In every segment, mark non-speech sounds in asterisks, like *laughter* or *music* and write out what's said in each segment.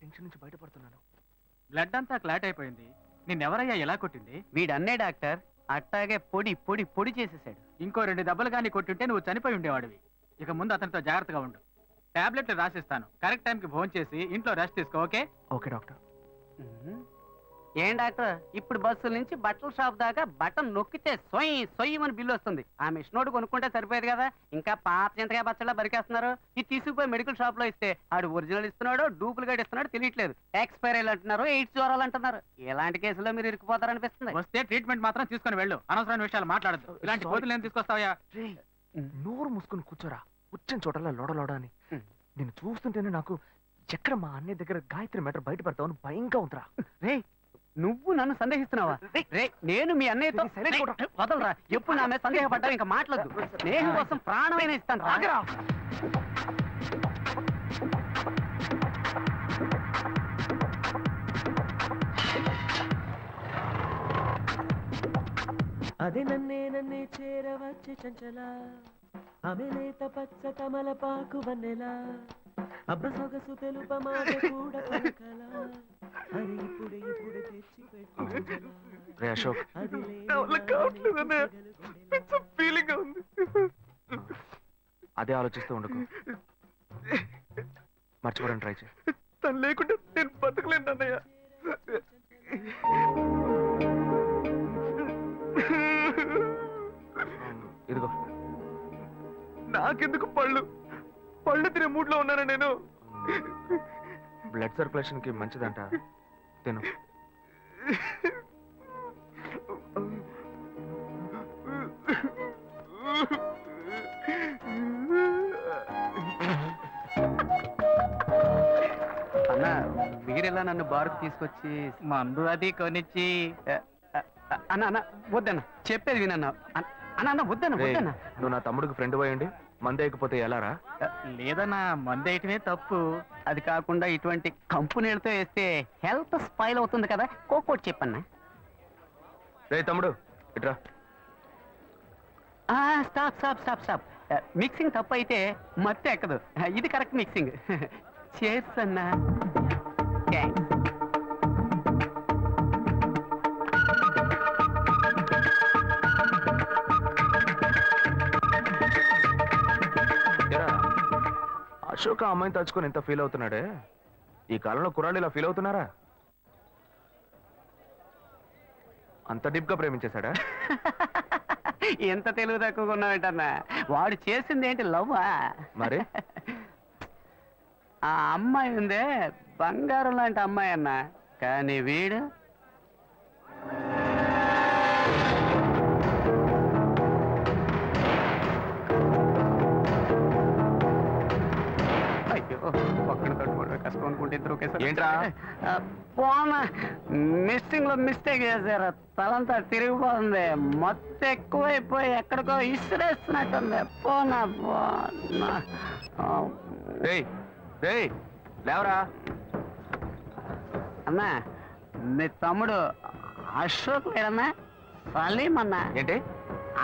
Tension నుంచి బయటపడుతున్నాను. Blood అంతా clot అయిపోయింది. నిన్నెవరయ్యా ఎలా కొట్టింది? వీడన్నే డాక్టర్ అట్టాగే పొడి పొడి పొడి చేసేసాడు. ఇంకో రెండు దెబ్బలు కానీ కొట్టుంటే నువ్వు చనిపోయి ఉండేవాడివి. ఇక ముందు అతనితో జాగ్రత్తగా ఉండు. టాబ్లెట్లు రాసిస్తాను. కరెక్ట్ టైంకి ఫోన్ చేసి ఇంట్లో రెస్ట్ తీసుకో ఓకే? Okay doctor. ఏం డాక్టర్? ఇప్పుడు బస్సుల నుంచి బట్టల షాప్ దాకా బటన్ నొక్కితే సొయ్యి సొయ్యి అని బిల్లు వస్తుంది. ఆ మిషన్ ఒకటి కొనుక్కుంటే సరిపోయేది కదా. ఇంకా పాత చింతకాయ బచ్చలా బరికేస్తున్నారు. ఇది తీసుకుపోయి మెడికల్ షాప్లో ఇస్తే ఆడు ఒరిజినల్ ఇస్తున్నాడు డూప్లికేట్ ఇస్తున్నాడు తెలియట్లేదు. ఎక్స్పైరీ అంటున్నారు ఎయిడ్స్ జ్వరాలు అంటున్నారు. ఇలాంటి కేసులో మీరు ఇరుక్కుపోతారనిపిస్తుంది. వస్తే ట్రీట్మెంట్ మాత్రం తీసుకొని వెళ్ళు. అనవసరమైన విషయాలు మాట్లాడదు ఇలాంటి Sorry. కోతులు ఏం తీసుకొస్తావా నోరు మూసుకుని కూర్చోరా. వచ్చిన చోటలా లోడ లోడ అని. నేను చూస్తుంటేనే నాకు ఎక్కడ మా అన్నయ్య దగ్గర గాయత్రి మ్యాటర్ బయటపడతావు అని భయంగా ఉందిరా. రే నువ్వు నన్ను సందేహిస్తున్నావా? రే నేను మీ అన్నయ్యతో. వదలరా. ఎప్పుడు నా మీద సందేహపడ్డావు ఇంకా మాట్లాడదు స్నేహం కోసం ప్రాణమైన ఇస్తాను రా. ఆగరా. అది నన్నే నన్నే చేరవచ్చే చంచల. ఆమె పచ్చ తమలపాకు వన్నెలా. అబ్బ సొగసు తెలుప మాట కూడా పలకల అది ఇప్పుడు ఇప్పుడు తెచ్చి పెట్టు రే అశోక్ అది. ఫీలింగ్ ఉంది. అదే ఆలోచిస్తూ ఉండకు. మర్చిపోవడం ట్రై చేయి. తను లేకుండా నేను బతకలేను అన్నయ్య ఇదిగో. నాకెందుకు పళ్ళు? పళ్ళు తినే మూడ్లో ఉన్నాను నేను. బ్లడ్ సర్క్యులేషన్కి మంచిదంట. తిను. అన్న మీరెలా నన్ను బారుకు తీసుకొచ్చి? మందు అది కొనిచ్చి. అన్న అన్న వద్దన్న. చెప్పేది వినన్న. అన్న అన్న, అన్న వద్దన్న వద్దన్న. నువ్వు నా తమ్ముడికి ఫ్రెండ్ పోయండి మందేయకపోతే ఎలారా? లేదన్నా మందు వేయటమే తప్పు. అది కాకుండా ఇటువంటి కంపెనీలతో వేస్తే హెల్త్ స్పైల్ అవుతుంది కదా? కోకోట్ చెప్పన్న. రే తమ్ముడు ఇట్రా. Stop stop stop stop. Mixing తప్పు అయితే మత్తు ఎక్కదు. ఇది కరెక్ట్ మిక్సింగ్. *laughs* చేస్ అశోక్ ఆ అమ్మాయిని తలుచుకొని ఎంత ఫీల్ అవుతున్నాడే? ఈ కాలంలో కుర్రాళ్ళు ఇలా ఫీల్ అవుతున్నారా? అంత డీప్గా ప్రేమించేశాడా? *laughs* ఎంత తెలివి తక్కువగా ఉన్నావేంటన్నా? వాడు చేసింది ఏంటి లవ్వా మరి? ఆ అమ్మాయి ఉందే బంగారం లాంటి అమ్మాయి అన్న. కానీ వీడు ఒక్కడి తట్టుకోవడం కష్టం అనుకుంటే ఇద్దరు ఒకేసారి ఏంట్రా? ఆ, పోనా మిస్సింగ్లో మిస్టేక్ చేశారు? తలంతా తిరిగిపోతుంది. మొత్తం ఎక్కువైపోయి ఎక్కడికో ఇసిరేస్తున్నట్టుంది. పోనా పోనా. లేవరా? అన్నా మీ తమ్ముడు అశోక్ లేడన్నా? సలీం అన్నా? ఏంటి?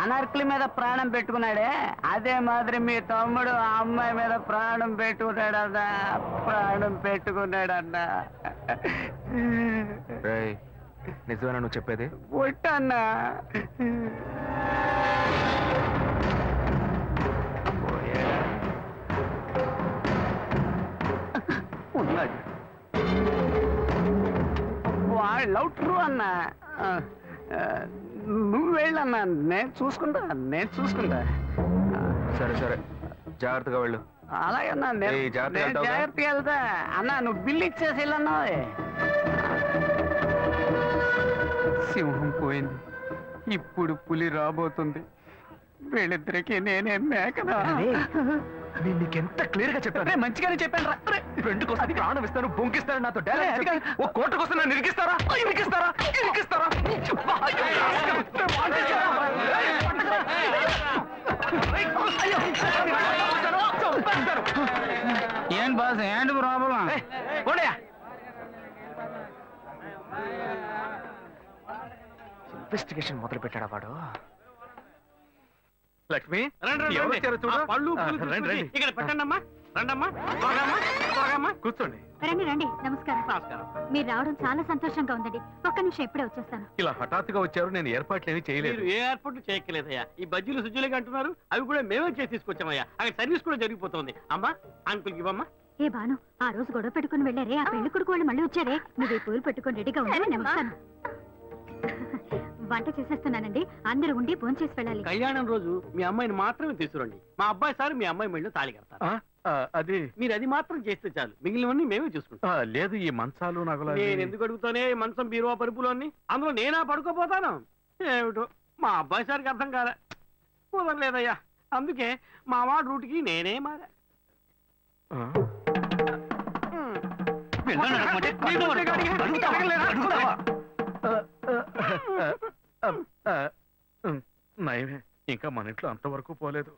అనార్కుల మీద ప్రాణం పెట్టుకున్నాడే? అదే మాదిరి మీ తమ్ముడు ఆ అమ్మాయి మీద ప్రాణం పెట్టుకున్నాడన్నా. ప్రాణం పెట్టుకున్నాడన్నా. నిజమేనా నువ్వు చెప్పేది? పుట్టన్నా ఉన్నాడు. లవ్ ట్రూ అన్నా. నువ్వు వెళ్ళన్నా నేను చూసుకుంటా నేను చూసుకుంటా. సరే సరే. జాగ్రత్తగా వెళ్ళు. అలాగే అన్నా నేను ఏయ్, జాగ్రత్తగా నేను వెళ్తావుగా? జాగ్రత్తగా వెళ్తా. అన్నా నువ్వు బిల్లు ఇచ్చేసి వెళ్ళన్నా సింహం పోయింది. ఇప్పుడు పులి రాబోతుంది. వీళ్ళిద్దరికి నేనే మేకనా? రేయ్, నేను నీకెంత క్లియర్గా చెప్పాను మంచిగానే చెప్పాను రా. ఫ్రెండ్ కోసం ప్రాణం ఇస్తాను బొంకిస్తాను నాతో డైలాగ్. ఓ కోట కోసం నన్ను ఇరికిస్తారా? ఇరికిస్తారా? ఇన్వెస్టిగేషన్ మొదలు పెట్టాడా వాడు? లక్ష్మి ఎవరు వచ్చారో చూడు. పళ్ళు ఆ, రండి, రండి. ఇక్కడ పెట్టండి అమ్మా రండమ్మా త్వరగమ్మా త్వరగమ్మా కూర్చోండి. రండి రండి. నమస్కారం. నమస్కారం. మీరు రావడం చాలా సంతోషంగా ఉందండి. ఒక్క నిమిషం ఇప్పుడే వచ్చేస్తాను. ఇలా హఠాత్తుగా వచ్చారు నేను ఏర్పాట్లేమీ చేయలేదు. మీరు ఏ ఏర్పాటు చేయక్కలేదయ్యా ఈ బజ్జీలు సుజ్జులుగా అంటున్నారు? అవి కూడా మేమే చేసి తీసుకొచ్చామయ్యా. అక్కడ సర్వీస్ కూడా జరిగిపోతుంది. అమ్మా అంకుల్ ఇవ్వమ్మా. ఏ బాను ఆ రోజు గొడవ పెట్టుకుని వెళ్ళారే ఆ పెళ్ళి కొడుకు వాళ్ళు మళ్ళీ వచ్చారే. నువ్వు ఈ పూలు పెట్టుకుని రెడీగా ఉండి. నేను వస్తాను వంట చేసేస్తున్నానండి. అందరూ ఉండి భోంచేసి వెళ్ళాలి. కళ్యాణం రోజు మీ అమ్మాయిని మాత్రమే తీసుకురండి. మా అబ్బాయి సార్ మీ అమ్మాయి మెళ్ళు తాళి కడతారు. అది మీరు అది మాత్రం చేస్తే చాలు. మిగిలినవన్నీ మేమే చూసుకుంటాం. లేదు ఈ మంచాలు నగలు నేను ఎందుకు అడుగుతానే ఈ మంచం బీరువా పరుపులు అన్ని అందులో నేనా పడుకోపోతాను ఏమిటో? మా అబ్బాయి సార్కి అర్థం కాలే. కుదరలేదయ్యా. అందుకే మా వాడు రూట్కి నేనే మారా. ఆ, ఉమ్, నయమే ఇంకా మన ఇంట్లో అంతవరకు పోలేదు.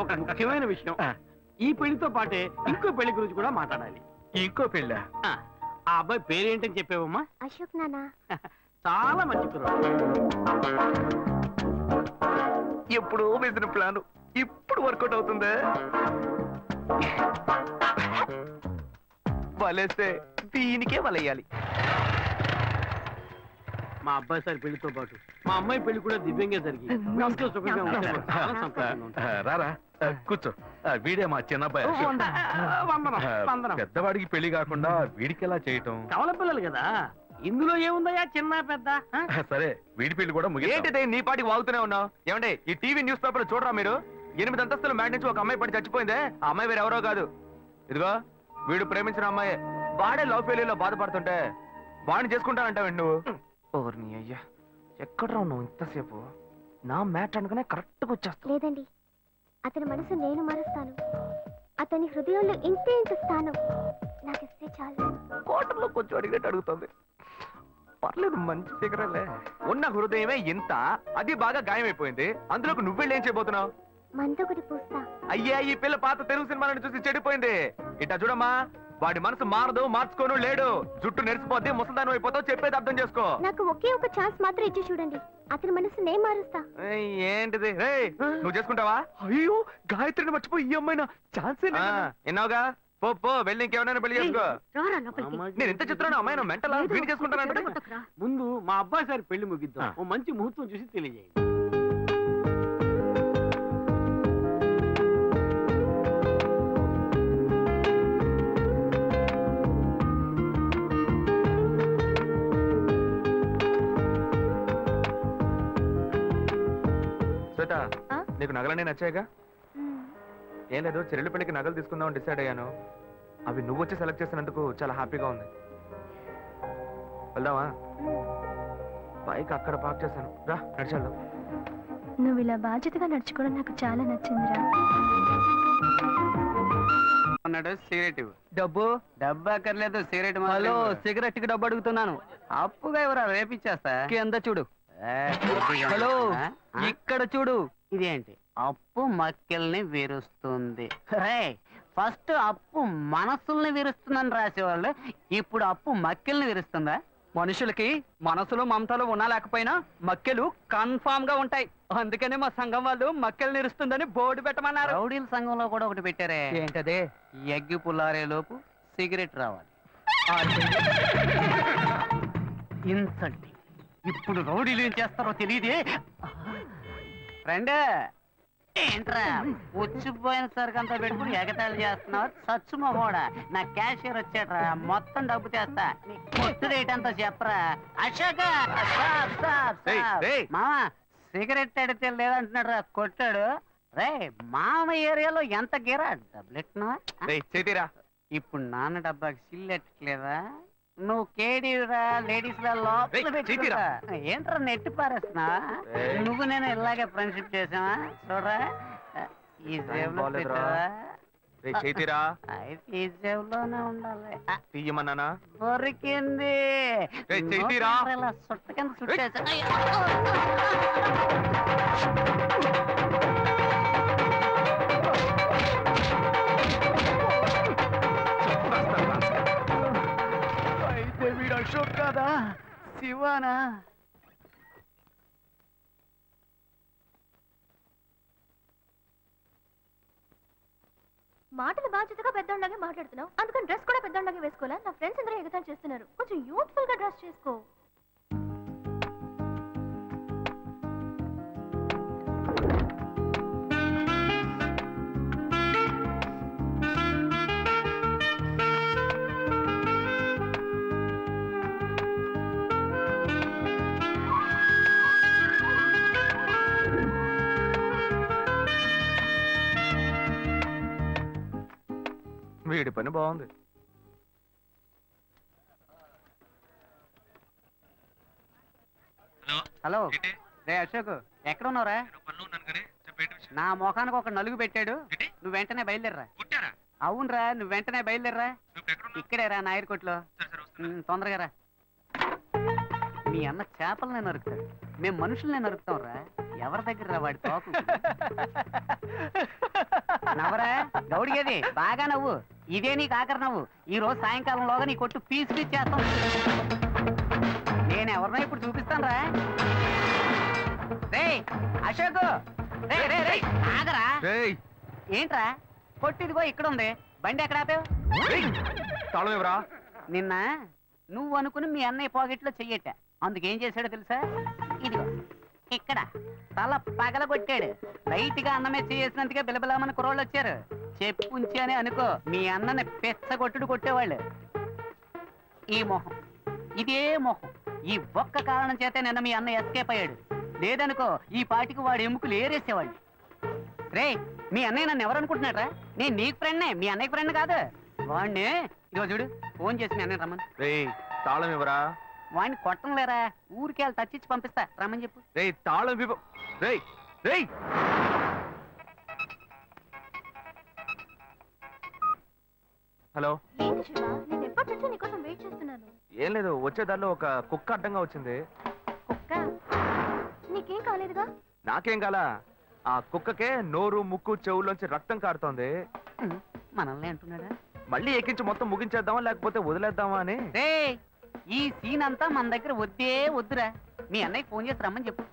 ఒక ముఖ్యమైన విషయం. ఈ పెళ్ళితో పాటే ఇంకో పెళ్ళి గురించి కూడా మాట్లాడాలి. ఇంకో పెళ్ళా? ఆ ఆ అబ్బాయి పేరేంటని చెప్పావమ్మా? అశోక్ నానా. చాలా మంచి కుర్రాడు. ఎప్పుడు వేసిన ప్లాన్. ఇప్పుడు వర్కౌట్ అవుతుందే? *laughs* వలేస్తే దీనికే వలయ్యాలి. మా అబ్బాయి సార్ పెళ్ళితో పాటు. మా అమ్మాయి పెళ్ళి కూడా దివ్యంగా జరిగి. మీ ఇంట్లో సుఖంగా ఉంటే మాకు చాలా సంతోషంగా ఉంటుంది. ఆ, రారా. కూర్చో. వీడే మా చిన్నబ్బాయి. అశోక్. ఆ, వందనం. ఆ, వందనం. పెద్దవాడికి పెళ్ళి కాకుండా వీడికి ఎలా చేయటం? కవల పిల్లలు కదా. ఇందులో ఏముందయ్యా చిన్న పెద్ద? ఆ? సరే వీడి పెళ్ళి కూడా ముగిద్దాం. ఏంటిదే? నీ పాటికి వాగుతూనే ఉన్నావు? ఏమండి ఈ టీవీ న్యూస్ పేపర్ చూడరా మీరు? ఎనిమిది అంతస్తుల మ్యాట్ నుంచి ఒక అమ్మాయి పడి చచ్చిపోయిందే. ఆ అమ్మాయి వేరే ఎవరో కాదు. ఇదిగో వీడు ప్రేమించిన అమ్మాయి. వాడే లవ్ ఫెయిల్యూర్లో బాధపడుతుంటే వాడిని చేసుకుంటానంటావు నువ్వు? ఓర్ని అయ్యా ఎక్కడ ఉన్నావు ఇంతసేపు? నా మ్యాట్ అనుకునే కరెక్ట్గా వచ్చేస్తా. లేదండి అతని మనసు నేను మారుస్తాను. అతని హృదయంలో ఇంతే ఇంత స్థానం. నాకు ఇస్తే చాలు. కోటర్లో కొంచెం అడిగినట్టు అడుగుతుంది. పర్లేదు మంచి ఫిగరలే. ఉన్న హృదయమే ఇంత అది బాగా గాయమైపోయింది. అందులోకి నువ్వెళ్ళి ఏం చేయబోతున్నావు? మందొకటి పూస్తా. అయ్యా ఈ పిల్ల పాత తెలుగు సినిమాలను చూసి చెడిపోయింది. ఇట్టా చూడమ్మా. వాడి మనసు మారదు మార్చుకోను లేడు. జుట్టు నెరిసిపోద్ది ముసల్దానం అయిపోతావు చెప్పేది అర్థం చేసుకో. నాకు ఒకే ఒక ఛాన్స్ మాత్రం ఇచ్చి చూడండి. అతని మనసు నేను మారుస్తా. ఏయ్, ఏంటిది? రేయ్, నువ్వు చేసుకుంటావా? అయ్యో గాయత్రిని మర్చిపోయి ఈ అమ్మాయినా ఛాన్సే ఎన్నావుగా పో పో వెళ్ళి ఇంకేమైనా పెళ్ళి చేసుకో. రారా లోపలికి. అమ్మాయికి నేను ఎంత చెప్తున్నాను అమ్మాయి నువ్వు మెంటలా ఏదో వీడి చేసుకుంటానంటే చెడగొట్టకురా. ముందు మా అబ్బాయి సార్ పెళ్ళి ముగిద్దాం. ఓ మంచి ముహూర్తం చూసి తెలియజేయండి. శ్వేత? నీకు నగలన్నీ నచ్చాయిగా? ఏం లేదు చెల్లెలి పెళ్ళికి నగలు తీసుకుందామని డిసైడ్ అయ్యాను. అవి నువ్వు వచ్చి సెలెక్ట్ చేసినందుకు చాలా హ్యాపీగా ఉంది. వెళ్దామా? బైక్ అక్కడ పార్క్ చేశాను. రా నడిచేద్దాం నువ్వు ఇలా బాధ్యతగా నడుచుకోవడం నాకు చాలా నచ్చిందిరా. అన్నాడు సిగరెట్. డబ్బు? డబ్బు అక్కర్లేదు సిగరెట్ హలో. సిగరెట్కి డబ్బు అడుగుతున్నాను. అప్పుగా ఎవరా రేపిచ్చేస్తా? కింద చూడు. హలో? ఇక్కడ చూడు. ఇదేంటి? అప్పు మక్కెల్ని విరుస్తుంది. రే ఫస్ట్ అప్పు మనసుల్ని విరుస్తుందని రాసేవాళ్ళు ఇప్పుడు అప్పు మక్కెల్ని విరుస్తుందా? మనుషులకి మనసులో మమతలు ఉన్నా లేకపోయినా మక్కెలు కన్ఫామ్గా ఉంటాయి. అందుకనే మా సంఘం వాళ్ళు మక్కెలు నిరుస్తుందని బోర్డు పెట్టమన్నారు. రౌడీల సంఘంలో కూడా ఒకటి పెట్టారే. ఏంటదే? ఎగ్గి పుల్లారే లోపు సిగరెట్ రావాలి. ఇన్సల్టింగ్ ఇప్పుడు రౌడీలు ఏం చేస్తారో తెలియదే ఫ్రెండ్ ఏంట్రా వచ్చిపోయిన సరికి అంతా పెట్టుకుని ఎగతాళి చేస్తున్నావు? సచ్చు మొహోడా నా క్యాషియర్ వచ్చాడ్రా మొత్తం డబ్బు చేస్తా కొట్టు రేట్ అంతా చెప్పరా? అశోక. మామ సిగరెట్ అడితే లేదంటున్నాడు రా కొట్టాడు. రే మామ ఏరియాలో ఎంత గిరా? డబ్బులు చేతిరా ఇప్పుడు నాన్న డబ్బాకి సిల్ ఎట్టట్లేదా? నువ్వు కేడీరా లేడీస్. ఏంట్రా నెట్టి పారేస్తున్నావా ఏయ్. నువ్వు నేను ఇలాగే ఫ్రెండ్షిప్ చేసావా చూడరా. ఈ చేతిరా జేబులోనే ఉండాలి. తీయమన్నానా? దొరికింది. ఏయ్, చెయ్యిరా. నోట్లో ఇలా సుట్ట కింద చుట్టేసా. అశోక్ కాదా? శివానా? మాటలు బాధ్యతగా పెద్దోళ్ళగా మాట్లాడుతున్నావు. అందుకని డ్రెస్ కూడా పెద్దోళ్ళగా వేసుకోవాలా? నా ఫ్రెండ్స్ అందరూ ఎగతాలు చేస్తున్నారు. కొంచెం యూత్ఫుల్గా డ్రెస్ చేసుకో. వీడి పని బాగుంది. హలో. రే అశోక్ ఎక్కడ ఉన్నావురా? నా ముఖానికి ఒక నలుగు పెట్టాడు. నువ్వు వెంటనే బయలుదేరరా. అవునరా నువ్వు వెంటనే బయలుదేరరా. ఇక్కడే రా నాయర్ కొట్లో ఉమ్, తొందరగా రా. మీ అన్న చేపలనే నరుకుతాడు. మేము మనుషుల్నే నరుకుతాం రా ఎవరి దగ్గర రా వాడి తోకు? *laughs* నవ్వరా? గౌడిగేది బాగా నవ్వు. ఇదే నీకు ఆఖరి నవ్వు ఈ రోజు సాయంకాలంలోగా నీ కొట్టు పీసు పీస్ చేస్తాం. నేను ఎవరినో ఇప్పుడు చూపిస్తాను రా. రే అశోక్. రే రే రే ఆగరా. రేయ్. ఏంట్రా? కొట్టిదిగో ఇక్కడ ఉంది. బండి ఎక్కడ ఆపావు? రేయ్, తాళం ఇవ్వరా? నిన్న నువ్వు అనుకుని మీ అన్నయ్య పాకెట్లో చెయ్యట అందుకేం చేశాడో తెలుసా? ఇదిగో. ఇక్కడ తల పగలగొట్టాడు. రైట్గా అన్నమే చేసినందుకే బిలబిలమని కుర్రోళ్ళు వచ్చారు. చెప్పుంచి అని అనుకో మీ అన్నని పెచ్చగొట్టుడు కొట్టేవాళ్ళు. ఈ మొహం ఇదే మొహం. ఈ ఒక్క కారణం చేతే నిన్న మీ అన్న ఎస్కేప్ అయ్యాడు. లేదనుకో ఈ పాటికి వాడు ఎముకలు ఏరేసేవాళ్ళు. రే మీ అన్నయ్య నన్ను ఎవరనుకుంటున్నాడు నేను నీకు ఫ్రెండ్నే మీ అన్నయ్య ఫ్రెండ్ కాదు. వాడిని ఇదిగో చూడు ఫోన్ చేసి మీ అన్నయ్య రమ్మని. రే తాళం ఇవ్వరా? వాడిని కొట్టం లేరా ఊరికి వెళ్ళి తచ్చిచ్చి పంపిస్తా. రమ్మని చెప్పు. రేయ్ తాళం ఇవ్వ రేయ్ రేయ్. హలో. ఏం లేదు వచ్చే దారిలో ఒక కుక్క అడ్డంగా వచ్చింది. కుక్క? నీకేం కాలేదుగా? నాకేం కాల? ఆ కుక్కకే నోరు ముక్కు చెవుల్లోంచి రక్తం కారుతోంది. మనల్ని అంటున్నాడా? మళ్ళీ ఎక్కించి మొత్తం ముగించేద్దామా లేకపోతే వదిలేద్దామా అని? రే ఈ సీన్ అంతా మన దగ్గర వద్దే వద్దురా. మీ అన్నయ్య ఫోన్ చేసి రమ్మని చెప్పు.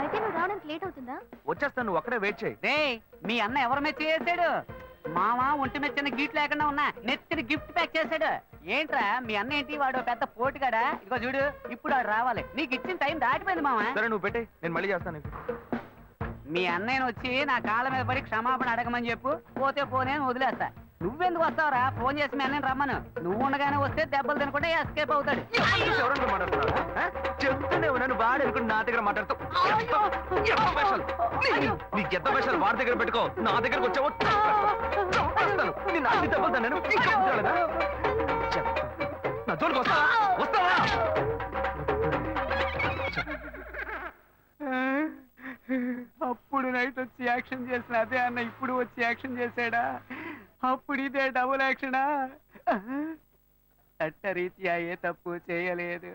అయితే నువ్వు రావడానికి లేట్ అవుతుందా? వచ్చేస్తాను నువ్వు అక్కడే వెయిట్ చేయి. రే మీ అన్న ఎవరి మీద చేసాడు మామ ఒంటి మీద చిన్న గీట్ లేకుండా ఉన్నా నెత్తిని గిఫ్ట్ ప్యాక్ చేశాడు. ఏంట్రా మీ అన్న ఏంటి? వాడు పెద్ద పోటుగాడా? ఇదిగో చూడు ఇప్పుడు వాడు రావాలి. నీకు ఇచ్చిన టైం దాటిపోయింది మామ. సరే నువ్వు పెట్టే నేను మళ్ళీ చేస్తాను నీకు. మీ అన్నయ్యని వచ్చి నా కాళ్ళ మీద పడి క్షమాపణ అడగమని చెప్పు. పోతే పోనే అని వదిలేస్తా. నువ్వెందుకు వస్తావురా? ఫోన్ చేసి మీ అన్నయ్యని రమ్మను. నువ్వు ఉండగానే వస్తే దెబ్బలు తినకుండా ఎస్కేప్ అవుతాడు. ఎవరన్నా మాట్లాడుతున్నారా? ఆ? చెప్తూనే ఉన్నాను వాడు అనుకుని నా దగ్గర మాట్లాడుతూ? ఎంత- వేషాలు? నీ- ఎంత వాడి దగ్గర పెట్టుకో నా దగ్గరకు వచ్చావో అన్ని దెబ్బలు తిన్నాను. ఇంకా వదలలేదా? చెప్తా. నా జోలికి వస్తావా? వస్తావా అప్పుడు నైట్ వచ్చి యాక్షన్ చేసిన అదే అన్న ఇప్పుడు వచ్చి యాక్షన్ చేశాడా? అప్పుడు ఇదే డబుల్ యాక్షనా చట్టరీత్యా ఏ తప్పు చేయలేదు.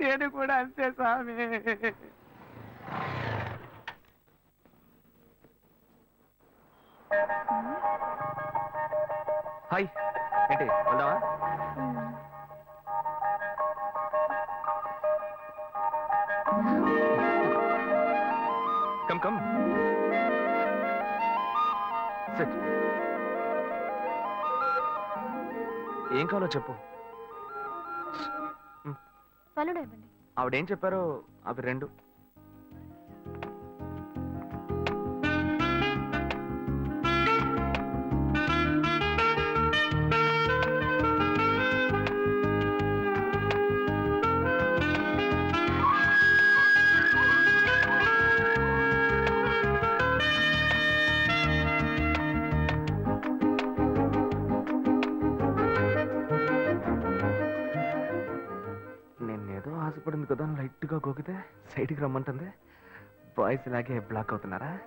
నేను కూడా అంతే స్వామి. హాయ్. ఏంటి వెళ్దామా? Come come. సిట్ ఏం కావాలో చెప్పు. ఆవిడేం చెప్పారో అవి రెండు. నేనేదో కదా లైట్గా గోకితే సైడ్కి రమ్మంటుంది. బాయ్స్ ఇలాగే బ్లాక్ అవుతున్నారా?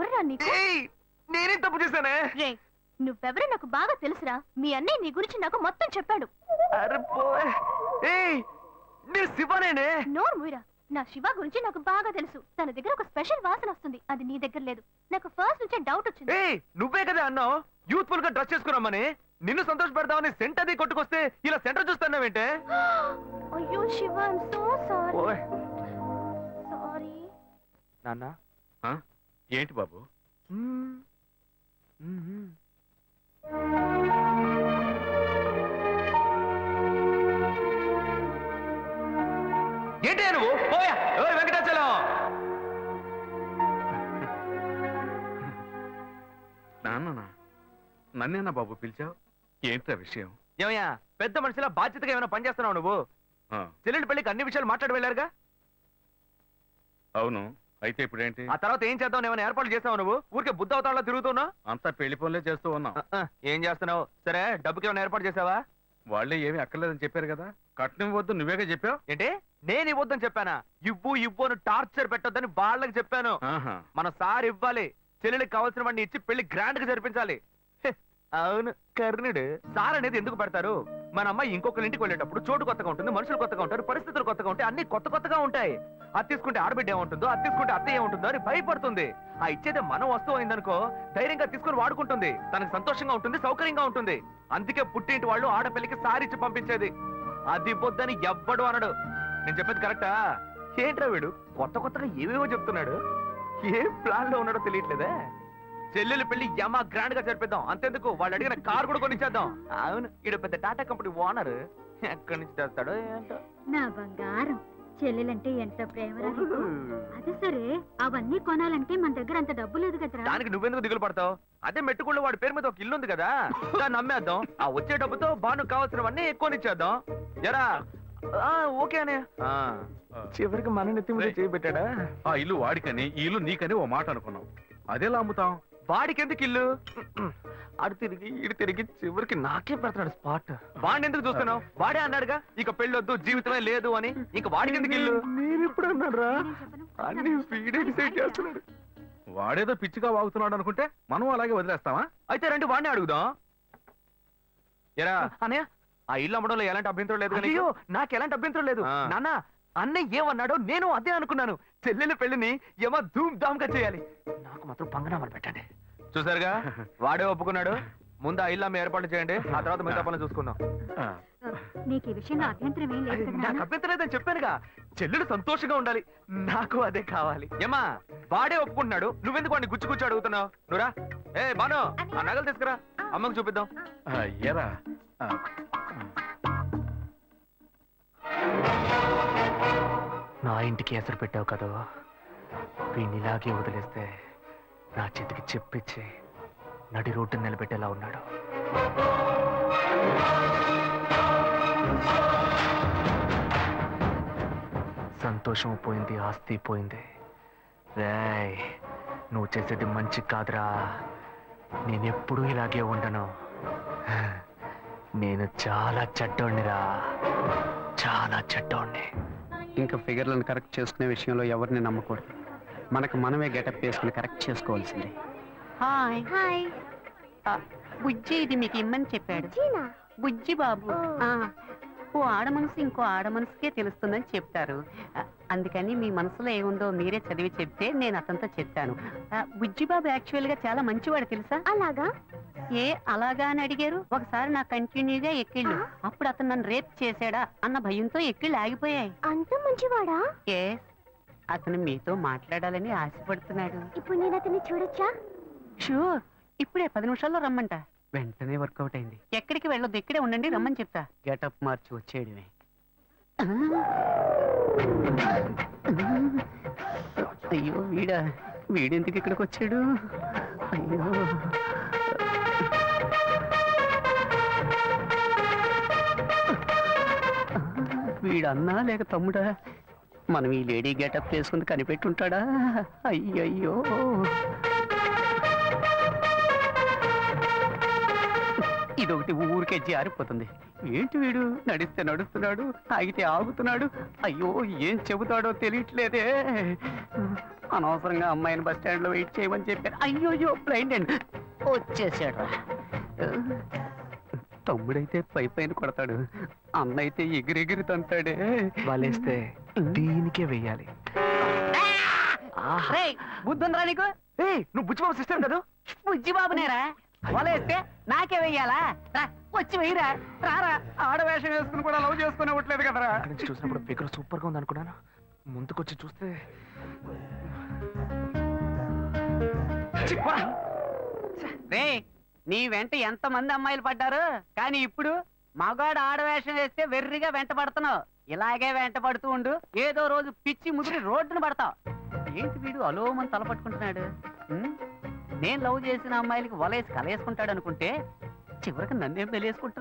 మ్మ్. నేనే తప్పు చేశానే? రే నువ్వెవరో నాకు బాగా తెలుసురా. మీ అన్నయ్య నీ గురించి నాకు మొత్తం చెప్పాడు. నోరు మూయరా. నా శివ గురించి నాకు బాగా తెలుసు. తన దగ్గర ఒక స్పెషల్ వాసన వస్తుంది. అది నీ దగ్గర లేదు. నాకు ఫస్ట్ నుంచే డౌట్ వచ్చింది. ఏయ్ నువ్వే కదా అన్నావు? యూత్ఫుల్గా డ్రెస్ చేసుకున్నామని. నిన్ను సంతోష పెడదామని సెంట్ అది కొట్టుకొస్తే ఇలా సెంటర్ చూస్తున్నావేంటే *gasps* అయ్యో శివ ఐమ్ సో సారీ ఓయ్ సారీ నాన్న? ఏంటి బాబు. ఏంటి నువ్వు? పోయా. ఓయ్ వెంకటాచలం? నాన్న నన్నేనా బాబు పిలిచావు? ఏంట్రా విషయం? ఏమయ్యా పెద్ద మనిషిలా బాధ్యతగా ఏమైనా పని చేస్తున్నావు నువ్వు? ఆ, చెల్లెలి పెళ్ళికి అన్ని విషయాలు మాట్లాడి వెళ్ళారుగా? అవును. అయితే ఇప్పుడేంటి? ఆ తర్వాత ఏం చేద్దాం? ఏమైనా ఏర్పాట్లు చేసావు నువ్వు? ఊరికే బుద్ధ అవతారంలో తిరుగుతున్నావు అంతా పెళ్ళి పనులే చేస్తూ ఉన్నాం. ఏం చేస్తున్నావు? సరే డబ్బుకి ఏమైనా ఏర్పాటు చేసావా? వాళ్ళే ఏమీ అక్కర్లేదని చెప్పారు కదా. కట్నం వద్దు నువ్వేగా చెప్పావు? ఏంటి? నేను ఇవ్వద్దని చెప్పానా? ఇవ్వు ఇవ్వు అని టార్చర్ పెట్టొద్దని వాళ్ళకి చెప్పాను. మన సార్ ఇవ్వాలి. చెల్లెలికి కావాల్సిన వాడిని ఇచ్చి పెళ్ళి గ్రాండ్గా జరిపించాలి అవును కర్ణుడు. సార్ అనేది ఎందుకు పెడతారు? మన అమ్మాయి ఇంకొకరి ఇంటికి వెళ్ళేటప్పుడు చోటు కొత్తగా ఉంటుంది మనుషులు కొత్తగా ఉంటారు పరిస్థితులు కొత్తగా ఉంటాయి అన్ని కొత్త కొత్తగా ఉంటాయి. అది తీసుకుంటే ఆడబిడ్డ ఏముంటుందో అది తీసుకుంటే అత్త ఏముంటుందో అని భయపడుతుంది. ఆ ఇచ్చేదే మనం వస్తువు అయిందనుకో ధైర్యంగా తీసుకుని వాడుకుంటుంది. తనకు సంతోషంగా ఉంటుంది సౌకర్యంగా ఉంటుంది. అందుకే పుట్టింటి వాళ్ళు ఆడపిల్లకి సారిచ్చి పంపించేది. అది పొద్దని ఎవ్వడు అనడు. నేను చెప్పేది కరెక్టా? ఏంట్రా వీడు? కొత్త కొత్తగా ఏవేవో చెప్తున్నాడు. ఏ ప్లాన్లో ఉన్నాడో తెలియట్లేదే. చెల్లెలు పెళ్ళి యమా గ్రాండ్గా జరిపిద్దాం. అంతెందుకు? వాళ్ళు అడిగిన కార్ కూడా కొనిచ్చేద్దాం. అవును. ఈడ పెద్ద టాటా కంపెనీ ఓనర్. ఎక్కడి నుంచి తెస్తాడో ఏంటో. నా బంగారం. చెల్లెలంటే ఎంత ప్రేమరా నీకు? అది సరే అవన్నీ కొనాలంటే మన దగ్గర అంత డబ్బు లేదు కదరా. దానికి నువ్వెందుకు దిగులు పడతావు? అదే మెట్టుకుళ్ళు వాడి పేరు మీద ఒక ఇల్లు ఉంది కదా. దాన్ని అమ్మేద్దాం ఆ వచ్చే డబ్బుతో బాను కావాల్సినవన్నీ ఎక్కువనిచ్చేద్దాం ఎరా. ఆ, ఓకే అనే ఆ, చివరికి మన నెత్తి మీద చేయి పెట్టాడా? ఆ ఇల్లు వాడికని ఈ ఇల్లు నీకని ఓ మాట అనుకున్నాం అదెలా అమ్ముతాం? వాడికి ఎందుకు ఇల్లు? అడు తిరిగి ఇటు తిరిగి చివరికి నాకే పెడతాడు స్పాట్. వాడిని ఎందుకు చూస్తున్నావు? వాడే అన్నాడుగా ఇక పెళ్ళొద్దు జీవితమే లేదు అని. ఇక వాడికి ఎందుకు ఇల్లు? నేను ఎప్పుడు అన్నారా అన్ని వీడే డిసైడ్ చేస్తున్నాడు. వాడేదో పిచ్చిగా వాగుతున్నాడు అనుకుంటే మనం అలాగే వదిలేస్తావా అయితే రండి వాడిని అడుగుదాం. ఎరా అన్నయ్య? ఆ ఇల్లు అమ్మడంలో ఎలాంటి అభ్యంతరం లేదు అయ్యో నాకు ఎలాంటి అభ్యంతరం లేదు. నాన్న అన్నయ్య ఏమన్నాడో నేను అదే అనుకున్నాను. చెల్లెల పెళ్ళిని ఏమో ధూమ్ ధామ్గా చేయాలి. నాకు మాత్రం పంగనామాలు పెట్టండి. చూసారుగా? *laughs* వాడే ఒప్పుకున్నాడు. ముందు ఆ ఇల్లు ఏర్పాటు చేయండి. ఆ తర్వాత మిగతా పనులు చూసుకుందాం. ఆ, నీకు ఈ విషయంలో అభ్యంతరం ఏం లేదు కదా నాకు నాన్న? అభ్యంతరం లేదని చెప్పానుగా. చెల్లెలు సంతోషంగా ఉండాలి. నాకు అదే కావాలి. ఏమా వాడే ఒప్పుకుంటున్నాడు. నువ్వెందుకు వాడిని గుచ్చి గుచ్చి అడుగుతున్నావు? నువ్వురా. ఏ బాను ఆ నగలు తీసుకురా. అమ్మకు చూపిద్దాం. ఆ, ఎరా ఆ, నా ఇంటికి ఎసరు పెట్టావు కదా? వీడిని ఇలాగే వదిలేస్తే నా చేతికి చెప్పిచ్చి నడి రోడ్డు నిలబెట్టేలా ఉన్నాడు. సంతోషం పోయింది ఆస్తి పోయింది. రేయ్ నువ్వు చేసేది మంచి కాదురా. నేనెప్పుడూ ఇలాగే ఉండను. నేను చాలా చెడ్డోడినిరా చాలా చెడ్డోడిని. ఇంకా ఫిగర్లను కరెక్ట్ చేసుకునే విషయంలో ఎవరిని నమ్మకూడదు. మనకు మనమే గెటప్ వేసుకుని కరెక్ట్ చేసుకోవాల్సిందే. హాయ్. హాయ్. బుజ్జి ఇది మీకు ఇమ్మని చెప్పాడు. బుజ్జి బాబు. ఓ. ఆ, ఓ ఆడ మనసు ఇంకో ఆడ మనసుకే తెలుస్తుందని చెప్తారు. ఆ, అందుకని మీ మనసులో ఏముందో మీరే చదివి చెప్తే నేను అతనితో చెప్పాను ఆ, బుజ్జి బాబు యాక్చువల్గా చాలా మంచివాడు తెలుసా? అలాగా? ఏ అలాగా అని అడిగారు? ఒకసారి నా కంటిన్యూగా ఎక్కిళ్ళు. అప్పుడు అతను నన్ను రేప్ చేశాడా అన్న భయంతో ఎక్కిళ్ళు ఆగిపోయాయి. అంత మంచివాడా? ఏ అతను మీతో మాట్లాడాలని ఆశపడుతున్నాడు. ఇప్పుడు నేను అతన్ని చూడొచ్చా? షూర్ ఇప్పుడే పది నిమిషాల్లో రమ్మంట. వెంటనే వర్కౌట్ అయింది. ఎక్కడికి వెళ్ళొద్దు ఇక్కడే ఉండండి రమ్మని చెప్తా. గెటప్ మార్చి వచ్చేయడమే. అయ్యో వీడా వీడెందుకు ఇక్కడికి వచ్చాడు? అయ్యో. వీడన్నా లేక తమ్ముడా? మనం ఈ లేడీ గెటప్ వేసుకుని కనిపెట్టుంటాడా? అయ్యయ్యో. ఇదొకటి ఊరికే జారిపోతుంది. ఏంటి వీడు? నడిస్తే నడుస్తున్నాడు ఆగితే ఆగుతున్నాడు. అయ్యో ఏం చెబుతాడో తెలియట్లేదే. అనవసరంగా అమ్మాయిని బస్ స్టాండ్లో వెయిట్ చేయమని చెప్పాను. అయ్యోయ్యో బ్లైండ్ అండ్. వచ్చేసాడు తమ్ముడైతే పై పైన కొడతాడు. అన్నైతే ఎగిరెగిరి తంతాడే. వాళ్ళేస్తే దీనికే వెయ్యాలి. బుద్ధుందిరా నీకు? నువ్వు బుచ్చిబాబు సిస్టర్ కదా? బుజ్జి బాబునేరా వలేస్తే నాకే వెయ్యాలా? రా, వచ్చి వెయ్యరా. రారా. ఆడవేషం వేసుకుని కూడా లవ్ చేసుకుని ఇవ్వట్లేదు కదరా. చూసినప్పుడు ఫిగర్ సూపర్గా ఉంది అనుకున్నాను ముందుకొచ్చి చూస్తే. రే నీ వెంట ఎంత మంది అమ్మాయిలు పడ్డారు? కానీ ఇప్పుడు మగాడు ఆడవేషం వేస్తే వెర్రిగా వెంట పడుతున్నావు. ఇలాగే వెంట పడుతూ ఉండు. ఏదో రోజు పిచ్చి ముదిరి రోడ్డున పడతావు. ఏంటి వీడు అలోమని తలపట్టుకుంటున్నాడు నేను లవ్ చేసిన అమ్మాయిలకి వలేసి కలేసుకుంటాడు అనుకుంటే చివరికి నన్నేం తెలియసుకుంటున్నాడు?